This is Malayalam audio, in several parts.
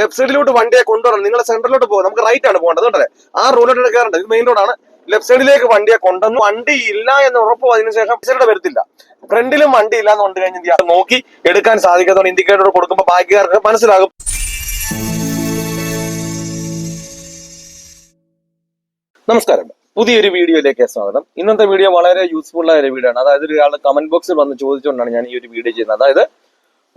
ലെഫ്റ്റ് സൈഡിലോട്ട് വണ്ടിയെ കൊണ്ടുവരണം. നിങ്ങളെ സെന്ററിലോട്ട് പോകും. നമുക്ക് റൈറ്റ് ആണ് പോകേണ്ടത് കേട്ടോ ആ റോഡിലോട്ട് കയറേണ്ടത് ഇത് മെയിൻ റോഡാണ് ലെഫ്റ്റ് സൈഡിലേക്ക് വണ്ടിയെ കൊണ്ടുവന്നു. വണ്ടി ഇല്ല എന്ന് ഉറപ്പ് അതിനുശേഷം സൈഡ് വരത്തില്ല. ഫ്രണ്ടിലും വണ്ടി ഇല്ല എന്ന് കൊണ്ട് കഴിഞ്ഞാൽ അത് നോക്കി എടുക്കാൻ സാധിക്കാത്തതുകൊണ്ട് ഇൻഡിക്കേറ്റർ കൊടുക്കുമ്പോൾ ബാക്കിക്കാർക്ക് മനസ്സിലാകും. നമസ്കാരം. പുതിയൊരു വീഡിയോയിലേക്ക് സ്വാഗതം. ഇന്നത്തെ വീഡിയോ വളരെ യൂസ്ഫുൾ ആയ ഒരു വീഡിയോ ആണ്. അതായത് ഒരാൾ കമന്റ് ബോക്സിൽ വന്ന് ചോദിച്ചുകൊണ്ടാണ് ഞാൻ ഈ ഒരു വീഡിയോ ചെയ്യുന്നത്. അതായത്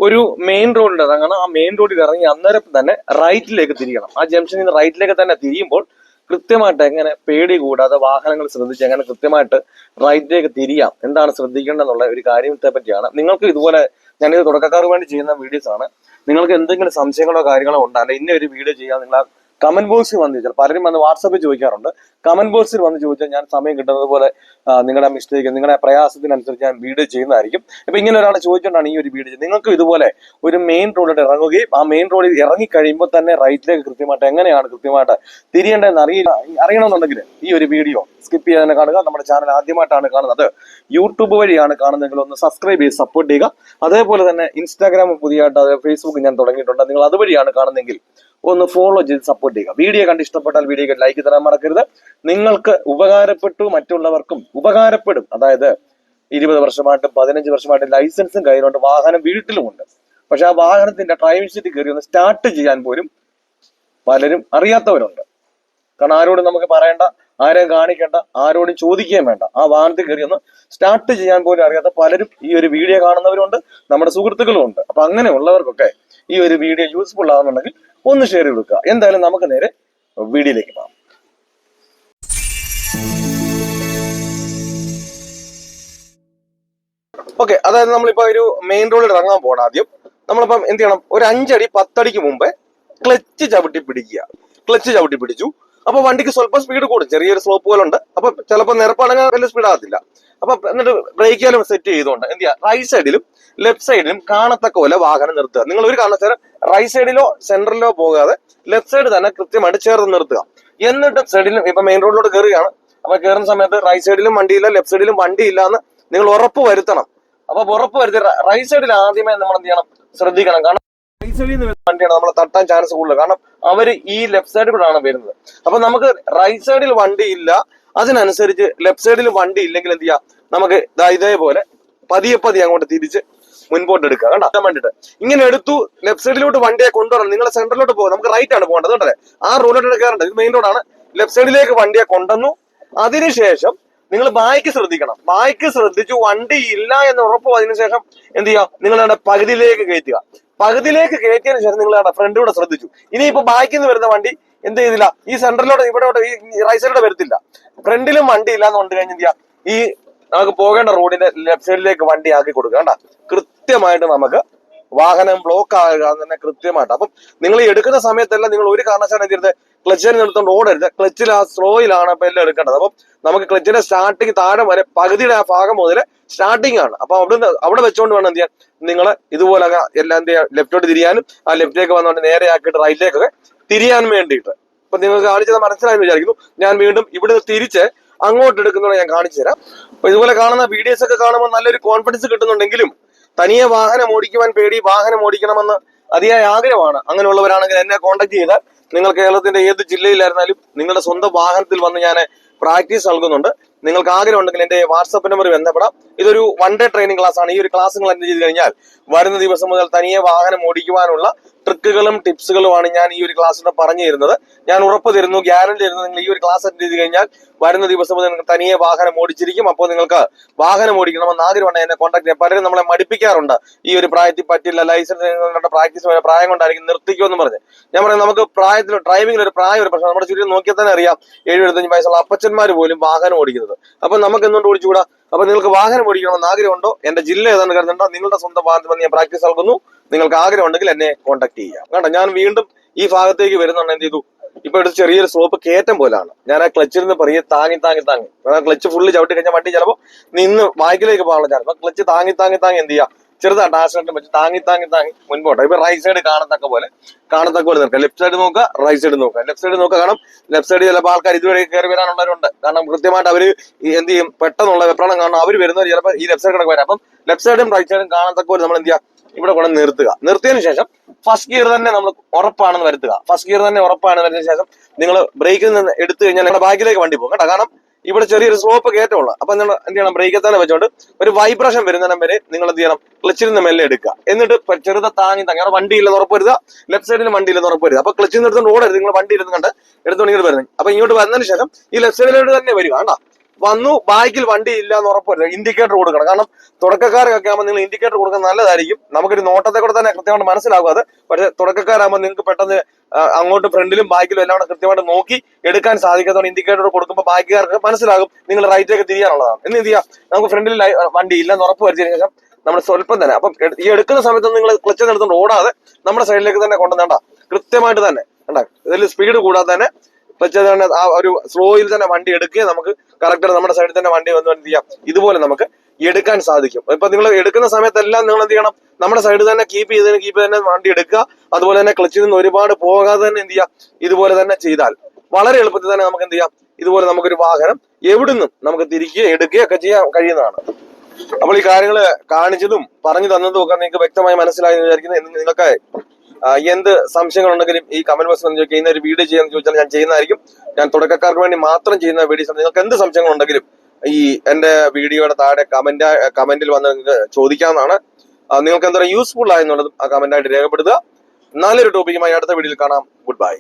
ഒരു മെയിൻ റോഡിൽ ഇറങ്ങണം ആ മെയിൻ റോഡിൽ ഇറങ്ങി അന്നേരം തന്നെ റൈറ്റിലേക്ക് തിരിയണം. ആ ജംഗ്ഷനിൽ നിന്ന് റൈറ്റിലേക്ക് തന്നെ തിരിയുമ്പോൾ കൃത്യമായിട്ട് എങ്ങനെ പേടി കൂടാതെ വാഹനങ്ങൾ ശ്രദ്ധിച്ച് എങ്ങനെ കൃത്യമായിട്ട് റൈറ്റിലേക്ക് തിരിയാം. എന്താണ് ശ്രദ്ധിക്കേണ്ടതെന്നുള്ള ഒരു കാര്യത്തെ പറ്റിയാണ്. നിങ്ങൾക്ക് ഇതുപോലെ ഞാനിത് തുടക്കക്കാർക്ക് വേണ്ടി ചെയ്യുന്ന വീഡിയോസ് ആണ്. നിങ്ങൾക്ക് എന്തെങ്കിലും സംശയങ്ങളോ കാര്യങ്ങളോ ഉണ്ടോ? അല്ലെ ഇന്ന ഒരു വീഡിയോ ചെയ്യാൻ നിങ്ങൾ കമന്റ് ബോക്സിൽ വന്ന് ചോദിച്ചാൽ പലരും വന്ന് വാട്സാപ്പിൽ ചോദിക്കാറുണ്ട്. കമന്റ് ബോക്സിൽ വന്ന് ചോദിച്ചാൽ ഞാൻ സമയം കിട്ടുന്നത് പോലെ നിങ്ങളുടെ മിസ്റ്റേക്ക് നിങ്ങളുടെ പ്രയാസത്തിനനുസരിച്ച് ഞാൻ വീഡിയോ ചെയ്യുന്നതായിരിക്കും. അപ്പൊ ഇങ്ങനെ ഒരാൾ ചോദിച്ചുകൊണ്ടാണ് ഈ ഒരു വീഡിയോ നിങ്ങൾക്ക് ഇതുപോലെ ഒരു മെയിൻ റോഡിൽ ഇറങ്ങുകയും ആ മെയിൻ റോഡിൽ ഇറങ്ങി കഴിയുമ്പോൾ തന്നെ റൈറ്റിലേക്ക് കൃത്യമായിട്ട് എങ്ങനെയാണ് കൃത്യമായിട്ട് തിരിയേണ്ടതെന്ന് അറിയില്ല അറിയണമെന്നുണ്ടെങ്കിൽ ഈ ഒരു വീഡിയോ സ്കിപ്പ് ചെയ്യാതെ കാണുക. നമ്മുടെ ചാനൽ ആദ്യമായിട്ടാണ് കാണുന്നത്. യൂട്യൂബ് വഴിയാണ് കാണുന്നതെങ്കിൽ ഒന്ന് സബ്സ്ക്രൈബ് ചെയ്ത് സപ്പോർട്ട് ചെയ്യുക. അതേപോലെ തന്നെ ഇൻസ്റ്റാഗ്രാം പുതിയതായിട്ട് അത് ഫേസ്ബുക്ക് ഞാൻ തുടങ്ങിയിട്ടുണ്ട്. നിങ്ങൾ അതുവഴിയാണ് കാണുന്നതെങ്കിൽ ഒന്ന് ഫോളോ ചെയ്ത് സപ്പോർട്ട് ചെയ്യുക. വീഡിയോ കണ്ട് ഇഷ്ടപ്പെട്ടാൽ വീഡിയോക്ക് ലൈക്ക് തരാൻ മറക്കരുത്. നിങ്ങൾക്ക് ഉപകാരപ്പെട്ടു മറ്റുള്ളവർക്കും ഉപകാരപ്പെടും. അതായത് ഇരുപത് വർഷമായിട്ടും പതിനഞ്ച് വർഷമായിട്ടും ലൈസൻസും കയ്യിലുണ്ട് വാഹനം വീട്ടിലുമുണ്ട്. പക്ഷെ ആ വാഹനത്തിന്റെ ഡ്രൈവിംഗ് സീറ്റ് കയറി ഒന്ന് സ്റ്റാർട്ട് ചെയ്യാൻ പോലും പലരും അറിയാത്തവരുണ്ട്. കാരണം ആരോടും നമുക്ക് പറയണ്ട. ആരെയും കാണിക്കേണ്ട ആരോടും ചോദിക്കുകയും വേണ്ട. ആ വാഹനത്തിൽ കയറി ഒന്ന് സ്റ്റാർട്ട് ചെയ്യാൻ പോലും അറിയാത്ത പലരും ഈ ഒരു വീഡിയോ കാണുന്നവരുണ്ട് നമ്മുടെ സുഹൃത്തുക്കളും ഉണ്ട്. അപ്പൊ അങ്ങനെയുള്ളവർക്കൊക്കെ ഈ ഒരു വീഡിയോ യൂസ്ഫുൾ ആകുന്നുണ്ടെങ്കിൽ ഒന്ന് ഷെയർ കൊടുക്കുക എന്തായാലും നമുക്ക് നേരെ വീഡിയോയിലേക്ക് പോകാം. ഓക്കെ അതായത് നമ്മളിപ്പോ ഒരു മെയിൻ റോഡിൽ ഇറങ്ങാൻ പോകണം ആദ്യം. നമ്മളിപ്പം എന്ത് ചെയ്യണം? ഒരു അഞ്ചടി പത്തടിക്ക് മുമ്പേ ക്ലച്ച് ചവിട്ടി പിടിക്കുക. ക്ലച്ച് ചവിട്ടി പിടിച്ചു. അപ്പൊ വണ്ടിക്ക് സ്വല്പം സ്പീഡ് കൂടും. ചെറിയൊരു സ്ലോപ്പ് പോലെ ഉണ്ട് അപ്പൊ ചിലപ്പോൾ നിരപ്പാണെങ്കിൽ വലിയ സ്പീഡ് ആകത്തില്ല. അപ്പൊ എന്നിട്ട് ബ്രേക്ക് ചെയ്യാനും സെറ്റ് ചെയ്തുകൊണ്ട് എന്ത് ചെയ്യുക റൈറ്റ് സൈഡിലും ലെഫ്റ്റ് സൈഡിലും കാണത്തക്ക പോലെ വാഹനം നിർത്തുക. നിങ്ങൾ ഒരു കാരണവശാലും റൈറ്റ് സൈഡിലോ സെന്ററിലോ പോകാതെ ലെഫ്റ്റ് സൈഡ് തന്നെ കൃത്യമായിട്ട് ചേർത്ത് നിർത്തുക. എന്നിട്ട് സൈഡിലും ഇപ്പൊ മെയിൻ റോഡിലോട്ട് കയറുകയാണ് അപ്പൊ കയറുന്ന സമയത്ത് റൈറ്റ് സൈഡിലും വണ്ടിയില്ല ലെഫ്റ്റ് സൈഡിലും വണ്ടിയില്ല എന്ന് നിങ്ങൾ ഉറപ്പ് വരുത്തണം. അപ്പൊ ഉറപ്പ് വരുത്തി റൈറ്റ് സൈഡിൽ ആദ്യമേ നമ്മൾ എന്ത് ചെയ്യണം? ശ്രദ്ധിക്കണം. കാരണം നിന്ന് വണ്ടിയാണ് നമ്മൾ തട്ടാൻ ചാൻസ് കൂടുതൽ കാരണം അവർ ഈ ലെഫ്റ്റ് സൈഡിൽ കൂടെയാണ് വരുന്നത്. അപ്പൊ നമുക്ക് റൈറ്റ് സൈഡിൽ വണ്ടി ഇല്ല. അതിനനുസരിച്ച് ലെഫ്റ്റ് സൈഡിൽ വണ്ടി ഇല്ലെങ്കിൽ എന്ത് ചെയ്യാം? നമുക്ക് ഇതേപോലെ പതിയെ പതിയെ അങ്ങോട്ട് തിരിച്ച് മുൻപോട്ട് എടുക്കുക. അതാൻ വേണ്ടിട്ട് ഇങ്ങനെ എടുത്തു ലെഫ്റ്റ് സൈഡിലോട്ട് വണ്ടിയെ കൊണ്ടുവരണം. നിങ്ങൾ സെന്ററിലോട്ട് പോകും. നമുക്ക് റൈറ്റ് ആണ് പോകേണ്ടത്. കേട്ടോ ആ റോഡിലോട്ട് എടുക്കാറുണ്ട് ഇത് മെയിൻ റോഡാണ് ലെഫ്റ്റ് സൈഡിലേക്ക് വണ്ടിയെ കൊണ്ടുവന്നു. അതിനുശേഷം നിങ്ങൾ ബായ്ക്ക് ശ്രദ്ധിക്കണം. ബായ്ക്ക് ശ്രദ്ധിച്ചു വണ്ടി ഇല്ല എന്ന് ഉറപ്പ് അതിനുശേഷം എന്ത് ചെയ്യുക നിങ്ങളുടെ പകുതിയിലേക്ക് കയറ്റുക. പകുതിയിലേക്ക് കയറ്റിയതിനു ശേഷം നിങ്ങൾ ഫ്രണ്ട് കൂടെ ശ്രദ്ധിച്ചു. ഇനിയിപ്പോ ബാക്കിൽ നിന്ന് വരുന്ന വണ്ടി എന്ത് ചെയ്തില്ല? ഈ സെന്ററിലോട്ട് ഇവിടെ ഈ റൈറ്റ് സൈഡിലൂടെ വരത്തില്ല. ഫ്രണ്ടിലും വണ്ടി ഇല്ലാന്ന് കൊണ്ട് കഴിഞ്ഞാൽ ഈ നമുക്ക് പോകേണ്ട റോഡിന്റെ ലെഫ്റ്റ് സൈഡിലേക്ക് വണ്ടി ആക്കി കൊടുക്കുക കണ്ട? കൃത്യമായിട്ട് നമുക്ക് വാഹനം ബ്ലോക്ക് ആകുക തന്നെ കൃത്യമായിട്ട്. അപ്പം നിങ്ങൾ എടുക്കുന്ന സമയത്തെല്ലാം നിങ്ങൾ ഒരു കാരണവശാലും എന്ത് ക്ലച്ചിൽ നിർത്തുകൊണ്ട് ഓടരുത് ക്ലച്ചിൽ ആ സ്ലോയിലാണ് ഇപ്പൊ എല്ലാം എടുക്കേണ്ടത്. അപ്പം നമുക്ക് ക്ലച്ചിന്റെ സ്റ്റാർട്ടിങ് താഴെ വരെ പകുതിയുടെ ആ ഭാഗം മുതൽ സ്റ്റാർട്ടിംഗ് ആണ്. അപ്പൊ അവിടെ അവിടെ വെച്ചുകൊണ്ട് വേണം എന്ത് ചെയ്യാൻ? നിങ്ങൾ ഇതുപോലെ എല്ലാം എന്ത് ചെയ്യാം ലെഫ്റ്റോട്ട് തിരിയാനും ആ ലെഫ്റ്റിലേക്ക് വന്നുകൊണ്ട് നേരെ ആക്കിയിട്ട് റൈറ്റിലേക്കൊക്കെ തിരിയാൻ വേണ്ടിയിട്ട്. അപ്പൊ നിങ്ങൾ കാണിച്ചത് മനസ്സിലായെന്ന് വിചാരിക്കുന്നു. ഞാൻ വീണ്ടും ഇവിടെ തിരിച്ച് അങ്ങോട്ട് എടുക്കുന്നത് ഞാൻ കാണിച്ചു തരാം. അപ്പൊ ഇതുപോലെ കാണുന്ന വീഡിയോസ് ഒക്കെ കാണുമ്പോൾ നല്ലൊരു കോൺഫിഡൻസ് കിട്ടുന്നുണ്ടെങ്കിലും തനിയെ വാഹനം ഓടിക്കുവാൻ പേടി വാഹനം ഓടിക്കണമെന്ന് അതിയായ ആഗ്രഹമാണ്. അങ്ങനെയുള്ളവരാണെങ്കിൽ എന്നെ കോൺടാക്ട് ചെയ്താൽ നിങ്ങൾ കേരളത്തിന്റെ ഏത് ജില്ലയിലായിരുന്നാലും നിങ്ങളുടെ സ്വന്തം വാഹനത്തിൽ വന്ന് ഞാൻ പ്രാക്ടീസ് നൽകുന്നുണ്ട്. നിങ്ങൾക്ക് ആഗ്രഹം ഉണ്ടെങ്കിൽ എന്റെ വാട്സപ്പ് നമ്പർ ബന്ധപ്പെടാം. ഇതൊരു വൺ ഡേ ട്രെയിനിങ് ക്ലാസ് ആണ്. ഈ ഒരു ക്ലാസ് നിങ്ങൾ അറ്റൻഡ് ചെയ്ത് കഴിഞ്ഞാൽ വരുന്ന ദിവസം മുതൽ തനിയെ വാഹനം ഓടിക്കുവാനുള്ള ട്രിക്കുകളും ടിപ്സുകളുമാണ് ഞാൻ ഈ ഒരു ക്ലാസ്സിലൂടെ പറഞ്ഞു തരുന്നത് ഞാൻ ഉറപ്പ് തരുന്നു ഗ്യാരണ്ടി തരുന്നു നിങ്ങൾ ഈ ഒരു ക്ലാസ് അറ്റൻഡ് ചെയ്ത് കഴിഞ്ഞാൽ വരുന്ന ദിവസം മുതൽ നിങ്ങൾക്ക് തനിയെ വാഹനം ഓടിച്ചിരിക്കും. അപ്പോൾ നിങ്ങൾക്ക് വാഹനം ഓടിക്കണമെന്ന് ആഗ്രഹമുണ്ട്. എന്നെ കോൺടാക്ട് ചെയ്യാം പലരും നമ്മളെ മടിപ്പിക്കാറുണ്ട്. ഈ ഒരു പ്രായത്തിൽ പറ്റില്ല ലൈസൻസ് പ്രാക്ടീസ് പ്രായം കൊണ്ടായിരിക്കും നിർത്തിക്കുമെന്ന് പറഞ്ഞ്. ഞാൻ പറയാം നമുക്ക് പ്രായത്തിൽ ഡ്രൈവിംഗിൽ ഒരു പ്രായം ഒരു പ്രശ്നം. നമ്മുടെ ചുറ്റും നോക്കിയാൽ തന്നെ അറിയാം. ഏഴ് എഴുപത്തഞ്ച് വയസ്സുള്ള അപ്പച്ചന്മാർ പോലും വാഹനം ഓടിക്കുന്നത്. അപ്പൊ നമുക്ക് എന്തുകൊണ്ട് ഓടിച്ചുകൂടാ? അപ്പൊ നിങ്ങൾക്ക് വാഹനം ഓടിക്കണമെന്ന് ആഗ്രഹമുണ്ടോ? എന്റെ ജില്ല ഏതാണ്ട് കരുതുന്നുണ്ടോ നിങ്ങളുടെ സ്വന്തം വാഹനത്തിൽ വന്ന് ഞാൻ പ്രാക്ടീസ് നൽകുന്നു. നിങ്ങൾക്ക് ആഗ്രഹം ഉണ്ടെങ്കിൽ എന്നെ കോൺടാക്ട് ചെയ്യാം. കേട്ടോ ഞാൻ വീണ്ടും ഈ ഭാഗത്തേക്ക് വരുന്നുണ്ട് എന്ത് ചെയ്തു? ഇപ്പൊ എടുത്ത് ചെറിയൊരു സ്ലോപ്പ് കയറ്റം പോലാണ്. ഞാൻ ആ ക്ലച്ചിൽ നിന്ന് പറയെ താങ്ങി താങ്ങി താങ്ങി. ക്ലച്ച് ഫുള്ള് ചവിട്ടി കഴിഞ്ഞാൽ വണ്ടി ചിലപ്പോൾ നിന്ന് ബാക്കിലേക്ക് പോകാനുള്ള ചാൻസ് ക്ലച്ച് താങ്ങി താങ്ങി താങ്ങി എന്ത് ചെയ്യാം? ചെറുതായിട്ട് ആശ്രയം വെച്ച് താങ്ങി താങ്ങി താങ്ങി മുൻപോട്ട്. ഇപ്പൊ റൈറ്റ് സൈഡ് കാണത്തക്ക പോലെ കാണത്തക്ക പോലെ നിൽക്കുക ലെഫ്റ്റ് സൈഡ് നോക്കുക റൈറ്റ് സൈഡ് നോക്കുക. ലെഫ്റ്റ് സൈഡ് നോക്കുക കാരണം ലെഫ്റ്റ് സൈഡ് ചിലപ്പോൾ ആൾക്കാർ ഇതുവരെ കയറി വരാനുള്ളവരുണ്ട്. കാരണം കൃത്യമായിട്ട് അവർ എന്ത് ചെയ്യും? പെട്ടെന്നുള്ള വെപ്രണം കാണണം അവർ വരുന്നവർ ചിലപ്പോൾ ഈ ലെഫ്റ്റ് സൈഡ് കിടക്കുക വരാം. അപ്പം ലെഫ്റ്റ് സൈഡും റൈറ്റ് സൈഡും കാണത്തക്ക പോലെ നമ്മൾ എന്ത് ചെയ്യുക? ഇവിടെ കൊണ്ട് നിർത്തുക. നിർത്തിയതിനു ശേഷം ഫസ്റ്റ് ഗിയർ തന്നെ നമ്മൾ ഉറപ്പാണെന്ന് വരുത്തുക. ഫസ്റ്റ് ഗിയർ തന്നെ ഉറപ്പാണെന്ന് വരുന്നതിന് ശേഷം നിങ്ങൾ ബ്രേക്കിൽ നിന്ന് എടുത്തു കഴിഞ്ഞാൽ നിങ്ങളുടെ ബാക്കിലേക്ക് വണ്ടി പോകും കേട്ടോ. കാരണം ഇവിടെ ചെറിയൊരു സ്ലോപ്പ് കയറ്റമുള്ള. അപ്പൊ നിങ്ങൾ എന്ത് ചെയ്യണം? ബ്രേക്കിൽ വെച്ചോണ്ട് ഒരു വൈബ്രേഷൻ വരുന്നിടം വരെ നിങ്ങൾ എന്ത് ചെയ്യണം ക്ലച്ചിൽ നിന്ന് മെല്ലെ എടുക്കുക. എന്നിട്ട് ചെറുത താങ്ങി താങ്ങി. അവിടെ വണ്ടി ഇല്ലെന്ന് ഉറപ്പ് വരുക ലെഫ്റ്റ് സൈഡിൽ വണ്ടി ഇല്ലെന്ന് ഉറപ്പ് വരുക അപ്പൊ ക്ലച്ചിൽ നിന്ന് എടുത്തോണ്ട് ഓടരുത്. നിങ്ങൾ വണ്ടി ഇരുന്ന് കണ്ട് എടുത്തോണ്ട് ഇങ്ങോട്ട് വരുന്നത്. അപ്പൊ ഇങ്ങോട്ട് വന്നതിന് ശേഷം ഈ ലെഫ്റ്റ് സൈഡിലോട്ട് തന്നെ വരിക. കണ്ടാ? വന്നു ബാക്കിൽ വണ്ടി ഇല്ല എന്ന് ഉറപ്പ് വരുക ഇൻഡിക്കേറ്റർ കൊടുക്കണം. കാരണം തുടക്കക്കാരൊക്കെ ആകുമ്പോൾ നിങ്ങൾ ഇൻഡിക്കേറ്റർ കൊടുക്കുന്നത് നല്ലതായിരിക്കും. നമുക്കൊരു നോട്ടത്തെ കൂടെ തന്നെ കൃത്യമായിട്ട് മനസ്സിലാകും അത്. പക്ഷേ തുടക്കക്കാരാകുമ്പോൾ നിങ്ങൾക്ക് പെട്ടെന്ന് അങ്ങോട്ട് ഫ്രണ്ടിലും ബാക്കിലും എല്ലാം കൂടെ കൃത്യമായിട്ട് നോക്കി എടുക്കാൻ സാധിക്കാത്തതുകൊണ്ട് ഇൻഡിക്കേറ്റർ കൊടുക്കുമ്പോൾ ബാക്കിക്കാർക്ക് മനസ്സിലാകും നിങ്ങൾ റൈറ്റിലേക്ക് തിരിയാനുള്ളതാണ്. എന്ന് ചെയ്യാം? നമുക്ക് ഫ്രണ്ടിൽ വണ്ടി ഇല്ലെന്ന് ഉറപ്പ് വരുത്തിയതിനു ശേഷം നമ്മൾ സ്വല്പം തന്നെ അപ്പം ഈ എടുക്കുന്ന സമയത്ത് നിങ്ങൾ ക്ലച്ച് എടുത്തുകൊണ്ട് ഓടാതെ നമ്മുടെ സൈഡിലേക്ക് തന്നെ കൊണ്ടുവന്നേണ്ട കൃത്യമായിട്ട് തന്നെ ഇതിൽ സ്പീഡ് കൂടാതെ തന്നെ തന്നെ ആ ഒരു സ്ലോയിൽ തന്നെ വണ്ടി എടുക്കുകയും നമുക്ക് കറക്റ്റ് നമ്മുടെ സൈഡിൽ തന്നെ വണ്ടി വന്ന് എന്ത് ചെയ്യാം? ഇതുപോലെ നമുക്ക് എടുക്കാൻ സാധിക്കും. ഇപ്പൊ നിങ്ങൾ എടുക്കുന്ന സമയത്തെല്ലാം നിങ്ങൾ എന്ത് ചെയ്യണം? നമ്മുടെ സൈഡിൽ തന്നെ കീപ്പ് ചെയ്തതിന് കീപ്പ് തന്നെ വണ്ടി എടുക്കുക. അതുപോലെ തന്നെ ക്ലച്ചിൽ നിന്ന് ഒരുപാട് പോകാതെ തന്നെ എന്ത് ചെയ്യാം ഇതുപോലെ തന്നെ ചെയ്താൽ വളരെ എളുപ്പത്തിൽ തന്നെ നമുക്ക് എന്ത് ചെയ്യാം? ഇതുപോലെ നമുക്കൊരു വാഹനം എവിടുന്നും നമുക്ക് തിരിക്കുക എടുക്കുകയോ ഒക്കെ ചെയ്യാൻ കഴിയുന്നതാണ്. അപ്പോൾ ഈ കാര്യങ്ങൾ കാണിച്ചതും പറഞ്ഞു തന്നതും ഒക്കെ നിങ്ങൾക്ക് വ്യക്തമായി മനസ്സിലായി വിചാരിക്കുന്നത് നിങ്ങൾക്ക് എന്ത് സംശയങ്ങളുണ്ടെങ്കിലും ഈ കമന്റ് ബോക്സിൽ നിന്ന് ചോദിക്കുക ഇന്നൊരു വീഡിയോ ചെയ്യാന്ന് ചോദിച്ചാൽ ഞാൻ ചെയ്യുന്നതായിരിക്കും. ഞാൻ തുടക്കക്കാർക്ക് വേണ്ടി മാത്രം ചെയ്യുന്ന വീഡിയോസ് നിങ്ങൾക്ക് എന്ത് സംശയങ്ങളുണ്ടെങ്കിലും ഈ എന്റെ വീഡിയോയുടെ താഴെ കമന്റ് കമന്റിൽ വന്ന് നിങ്ങൾക്ക് നിങ്ങൾക്ക് എന്താ യൂസ്ഫുൾ ആയെന്നുള്ളത് ആ കമന്റ് ആയിട്ട് രേഖപ്പെടുത്തുക. നല്ലൊരു ടോപ്പിക്കുമായി അടുത്ത വീഡിയോയിൽ കാണാം. Good bye